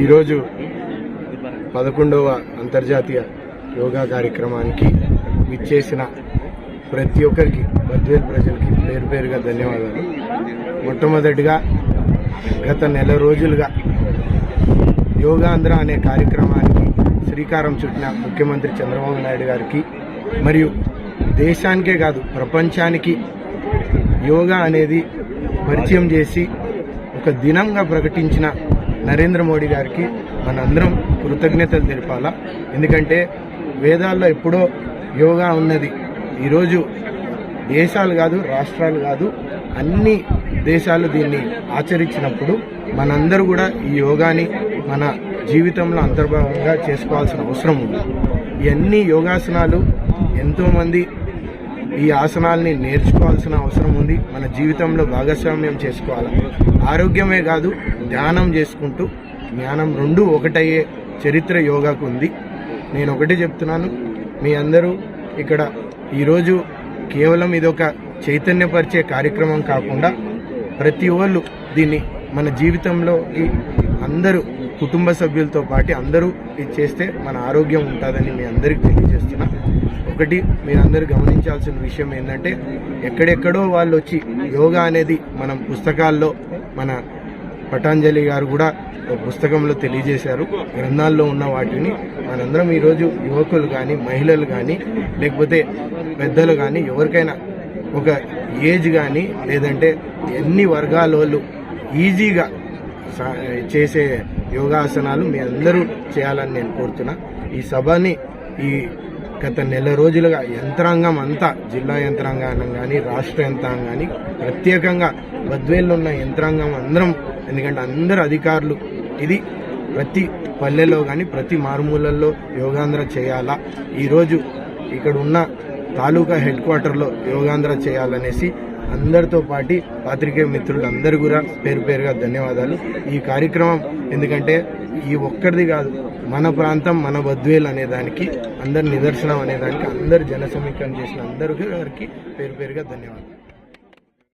ఈరోజు పదకొండవ అంతర్జాతీయ యోగా కార్యక్రమానికి విచ్చేసిన ప్రతి ఒక్కరికి బద్వేల్ ప్రజలకి పేరు పేరుగా ధన్యవాదాలు. మొట్టమొదటిగా గత నెల రోజులుగా యోగాంధ్ర అనే కార్యక్రమానికి శ్రీకారం చుట్టిన ముఖ్యమంత్రి చంద్రబాబు నాయుడు గారికి మరియు దేశానికే కాదు ప్రపంచానికి యోగా అనేది పరిచయం చేసి ఒక దినంగా ప్రకటించిన నరేంద్ర మోడీ గారికి మనందరం కృతజ్ఞతలు తెలపాలా. ఎందుకంటే వేదాల్లో ఎప్పుడో యోగా ఉన్నది. ఈరోజు దేశాలు కాదు రాష్ట్రాలు కాదు అన్ని దేశాలు దీన్ని ఆచరించినప్పుడు మనందరూ కూడా ఈ యోగాని మన జీవితంలో అంతర్భాగంగా చేసుకోవాల్సిన అవసరం ఉంది. ఇవన్నీ యోగాసనాలు ఎంతోమంది ఈ ఆసనాల్ని నేర్చుకోవాల్సిన అవసరం ఉంది. మన జీవితంలో భాగస్వామ్యం చేసుకోవాలి? ఆరోగ్యమే కాదు ధ్యానం చేసుకుంటూ జ్ఞానం రెండు ఒకటయ్యే చరిత్ర యోగాకు ఉంది. నేను ఒకటి చెప్తున్నాను. మీ అందరూ ఇక్కడ ఈరోజు కేవలం ఇదొక చైతన్యపరిచే కార్యక్రమం కాకుండా ప్రతి ఒళ్ళు దీన్ని మన జీవితంలోకి అందరూ కుటుంబ సభ్యులతో పాటు అందరూ ఇది చేస్తే మన ఆరోగ్యం ఉంటుందని మీ అందరికీ తెలియజేస్తున్నా. ఒకటి మీరందరూ గమనించాల్సిన విషయం ఏంటంటే ఎక్కడెక్కడో వాళ్ళు వచ్చి యోగా అనేది మనం పుస్తకాల్లో మన పటాంజలి గారు కూడా ఒక పుస్తకంలో తెలియజేశారు. గ్రంథాల్లో ఉన్న వాటిని మనందరం ఈరోజు యువకులు కానీ మహిళలు కానీ లేకపోతే పెద్దలు కానీ ఎవరికైనా ఒక ఏజ్ కానీ లేదంటే ఎన్ని వర్గాల వాళ్ళు ఈజీగా చేసే యోగాసనాలు మీ అందరూ చేయాలని నేను కోరుతున్నా. ఈ సభని ఈ గత నెల రోజులుగా యంత్రాంగం అంతా జిల్లా యంత్రాంగం కానీ రాష్ట్ర యంత్రాంగం కానీ ప్రత్యేకంగా బద్వేల్లో ఉన్న యంత్రాంగం అందరం ఎందుకంటే అందరు అధికారులు ఇది ప్రతి పల్లెలో కానీ ప్రతి మారుమూలల్లో యోగాంధ్ర చేయాలా ఈరోజు ఇక్కడ ఉన్న తాలూకా హెడ్ క్వార్టర్లో యోగాంధ్ర చేయాలనేసి అందరితో పాటి పాత్రికేయ మిత్రులు అందరు కూడా పేరు పేరుగా ధన్యవాదాలు. ఈ కార్యక్రమం ఎందుకంటే ఈ ఒక్కరిది కాదు మన ప్రాంతం మన బద్వేలు అనే దానికి అందరి నిదర్శనం అనే దానికి అందరు జన సమీకరణ చేసిన అందరికీ పేరు పేరుగా ధన్యవాదాలు.